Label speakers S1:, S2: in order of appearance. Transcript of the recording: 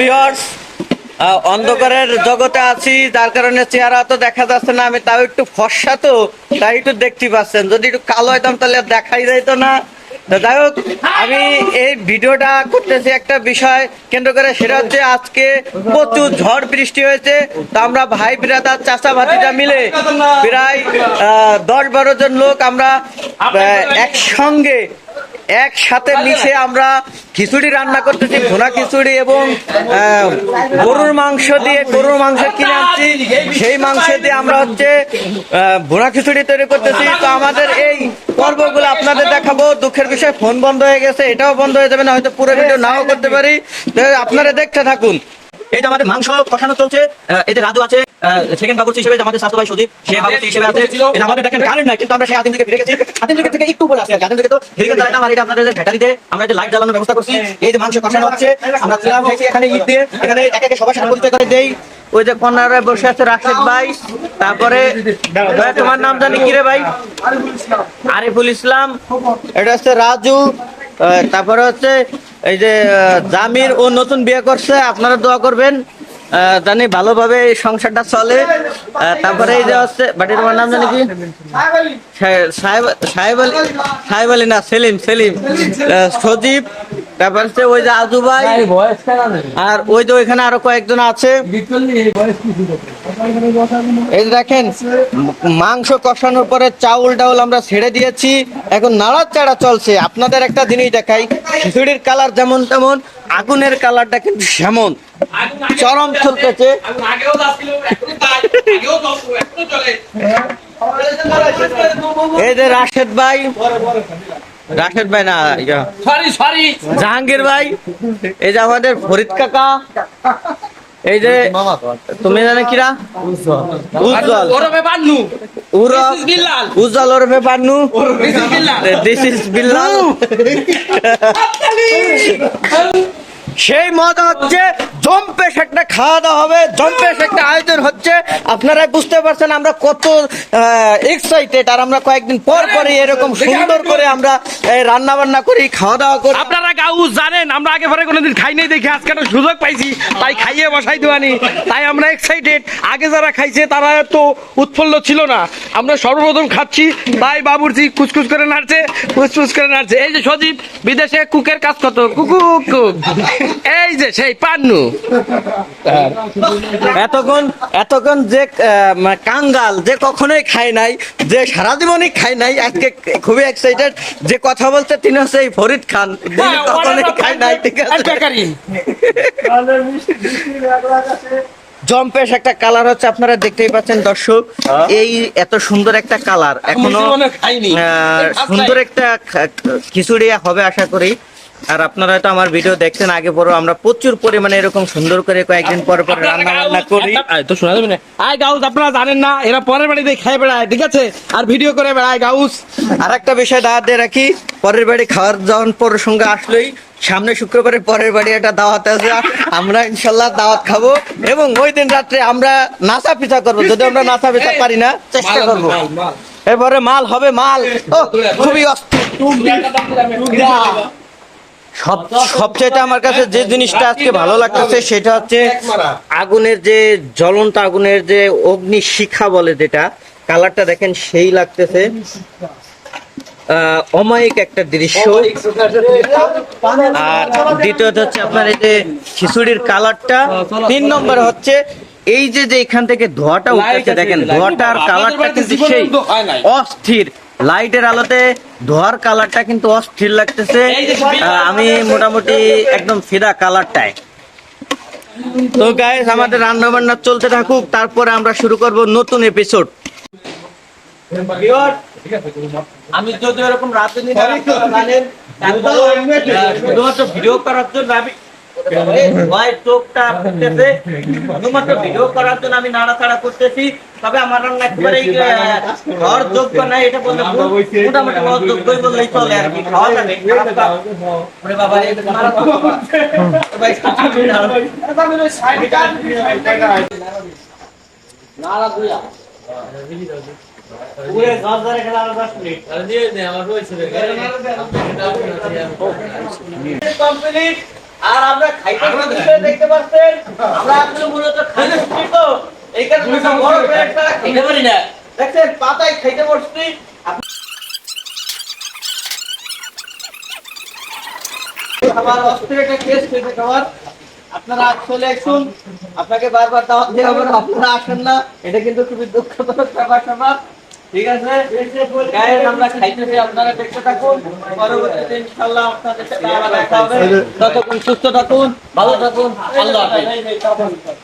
S1: Viewers অন্ধকারের জগতে আছি, যার কারণে চেহারা তো দেখা যাচ্ছে না, আমি তাও একটু ফর্সা তো, তাই একটু দেখতে পাচ্ছেন। যদি একটু কালো হইতাম তাহলে দেখাই যাইত না। যাই হোক, আমি এই ভিডিওটা করতেছি একটা বিষয়, কেন্দ্র করে, সেটা হচ্ছে আজকে প্রচুর ঝড় বৃষ্টি হয়েছে। তো আমরা ভাই, বিরাদার চাষা ভাতিটা মিলে প্রায় দশ বারো জন লোক আমরা একসঙ্গে একসাথে মিশে আমরা খিচুড়ি রান্না করতেছি ভুনা খিচুড়ি এবং গরুর মাংস দিয়ে গরুর মাংস কিনে আনছি। সেই মাংস দিয়ে আমরা হচ্ছে ভোনা খিচুড়ি তৈরি করতেছি। তো আমাদের এই পর্বগুলো আপনাদের দেখাবো। দুঃখের বিষয় ফোন বন্ধ হয়ে গেছে। এটাও বন্ধ হয়ে যাবে না হয়তো পুরো ভিডিও নাও করতে পারি। আপনারা দেখতে থাকুন।
S2: এই যে আমাদের মাংস কষানো চলছে আহ, এই যে রাজু আছে সেকেন্ড বাবুর্চি হিসেবে আমাদের স্বাস্থ্য ভাই সুদীপ সে বাবুর্চি হিসেবে আছে। এই আমাদের দেখেন কারেন্ট নাই কিন্তু আমরা সেই আদিম থেকে ফিরে গেছি। আদিম থেকে থেকে একটু উপরে আছে আদিম থেকে তো হিরিকেন জ্বালাইতাম আর এটা আপনাদের ব্যাটারিতে আমরা যে লাইট জ্বালানোর ব্যবস্থা করছি এই যে মাংস কষানো হচ্ছে আমরা ছিলাম হয়েছি এখানে ইট দিয়ে। এখানে এক একে সবার সাথে পরিচয় করে দেই।
S1: ওই যে কর্নারে বসে আছে রাশেদ ভাই তারপরে তোমার নাম জানি কি রে ভাই? আরিফুল ইসলাম। এটা হচ্ছে রাজু আহ, তারপরে হচ্ছে এই যে জামির ও নতুন বিয়ে করছে আপনারা দোয়া করবেন। জানি ভালোভাবে এই সংসারটা চলে। তারপরে এই যে হচ্ছে বাটির তোমার নাম জানি কি? সাহেব সাহেব আলী সাহেব আলী না সেলিম সেলিম। সজীব তারপর হচ্ছে ওই যে আজু ভাই আর ওই যে ওইখানে আরও কয়েকজন আছে। এই দেখেন মাংস কষানোর পরে চাউল টাউল আমরা ছেড়ে দিয়েছি। এখন নাড়াচাড়া চলছে। আপনাদের একটা জিনিস দেখাই খিচুড়ির কালার যেমন তেমন আগুনের কালারটা কিন্তু সেমন। চরম চলতেছে। এই যে রাশেদ ভাই রাশেদ ভাই না
S3: সরি সরি
S1: জাহাঙ্গীর ভাই এই যে আমাদের ফরিদ কাকা এই যে তুমি জানো কিরা? উজ্জ্বল।
S3: ওরফে পান্নু।
S1: উজ্জ্বল ওরফে পান্নু। দিস ইজ বিল্লাল সেই মত হচ্ছে জম্পেশ একটা খাওয়া দাওয়া হবে জম্পেশ একটা আয়োজন হচ্ছে। আপনারা বুঝতে পারছেন আমরা কত এক্সাইটেড আর আমরা কয়েকদিন পর পরে এরকম সুন্দর করে আমরা রান্না বান্না করি খাওয়া দাওয়া করি।
S3: আপনারা গাউস জানেন আমরা আগে পরে কোনোদিন খাই নাই দেখে আজকে একটা সুযোগ পাইছি তাই খাইয়ে বসাই দেওয়ানি। তাই আমরা এক্সাইটেড আগে যারা খাইছে তারা এত উৎফুল্ল ছিল না। আমরা সর্বপ্রথম খাচ্ছি তাই বাবুর্চি কুচকুচ করে নাড়ছে কুচকুচ করে নাড়ছে। এই যে সজীব বিদেশে কুকের কাজ কত? কুকু কুক। এই যে সেই পান্নু।
S1: এতক্ষণ এতক্ষণ যে মানে কাঙ্গাল যে কখনোই খায় নাই যে সারা জীবনই খায় নাই আজকে খুবই এক্সাইটেড যে কথা বলছে তিনি হচ্ছে এই ফরিদ খান। যিনি কখনোই খায় নাই ঠিক আছে? জম্পেশ একটা কালার হচ্ছে আপনারা দেখতেই পাচ্ছেন দর্শক এই এত সুন্দর একটা কালার
S3: এখনও
S1: আহ, সুন্দর একটা খিচুড়ি হবে আশা করি। আর আপনারা তো আমার ভিডিও দেখছেন আগে পরে আমরা প্রচুর পরিমাণে এরকম সুন্দর করে কয়েকদিন পরে পরে রান্না বান্না করি
S3: তো শোনা যাবে না আয় গাউস আপনারা জানেন না এরা পরের বাড়িতে খেয়ে বেড়ায় ঠিক আছে আর ভিডিও করে বেড়ায় গাউস
S1: আর একটা বিষয় দাওয়াত দিয়ে রাখি পরের বাড়ি খাওয়ার যখন প্রসঙ্গ আসলেই সামনে শুক্রবারে পরের বাড়ি একটা দাওয়াত আছে আমরা ইনশাল্লাহ দাওয়াত খাব এবং ওই দিন রাত্রে আমরা নাচা পিঠা করব যদি আমরা নাচা পিঠা পারি না চেষ্টা করব এরপরে মাল হবে মাল খুবই অস্থির সব সবচাইতে আমার কাছে যে জিনিসটা আজকে ভালো লাগতেছে সেটা হচ্ছে আগুনের যে জ্বলন্ত আগুনের যে অগ্নি শিখা বলে যেটা কালারটা দেখেন সেই লাগতেছে। অমায়িক একটা দৃশ্য। আর দ্বিতীয়ত হচ্ছে আপনার এই যে খিচুড়ির কালারটা তিন নম্বর হচ্ছে এই যে যে এখান থেকে ধোঁয়াটা উঠতেছে দেখেন ধোঁয়াটার কালারটা কিন্তু সেই অস্থির। লাইটের আলোতে ধোয়ার কালারটা কিন্তু অস্থির লাগতেছে। আমি মোটামুটি একদম ফিদা কালারটায় তো গাইস আমাদের রান্না বান্না চলতে থাকুক তারপরে আমরা শুরু করব নতুন এপিসোড আমি যদি এরকম তারপরেও, আহ, শুধুমাত্র ভিডিও করার জন্য আমি চোখটা ফুটতেছে। শুধুমাত্র ভিডিও করার জন্য আমি নাড়াচাড়া করতেছি তবে আমার রান্না একেবারে খাওয়ার যোগ্য নাই এটা বললে মোটামুটি খাওয়ার যোগ্যই বললেই চলে আর কি খাওয়া যাবে না। বাবা, দশ মিনিট। কমপ্লিট আর আমরা খাইতে দেখতে পাচ্ছেন আমরা আসলে মূলত খাইতে তো এই কারণে বড় খাইতে পারি না। দেখছেন পাতায় খাইতে বসছি। খাবার অস্থির একটা টেস্ট হয়েছে খাবার আপনারা চলে আসুন। আপনাকে বারবার দাওয়াত দেওয়া হবে না, আপনারা আসেন না। এটা কিন্তু খুবই দুঃখজনক ব্যাপার স্যাপার ঠিক আছে? গায়ের আমরা খাইতেছি আপনারা দেখতে থাকুন। পরবর্তীতে ইনশাল্লাহ আপনাদের সাথে আবার দেখা হবে। ততক্ষণ সুস্থ থাকুন ভালো থাকুন আল্লাহ হাফেজ।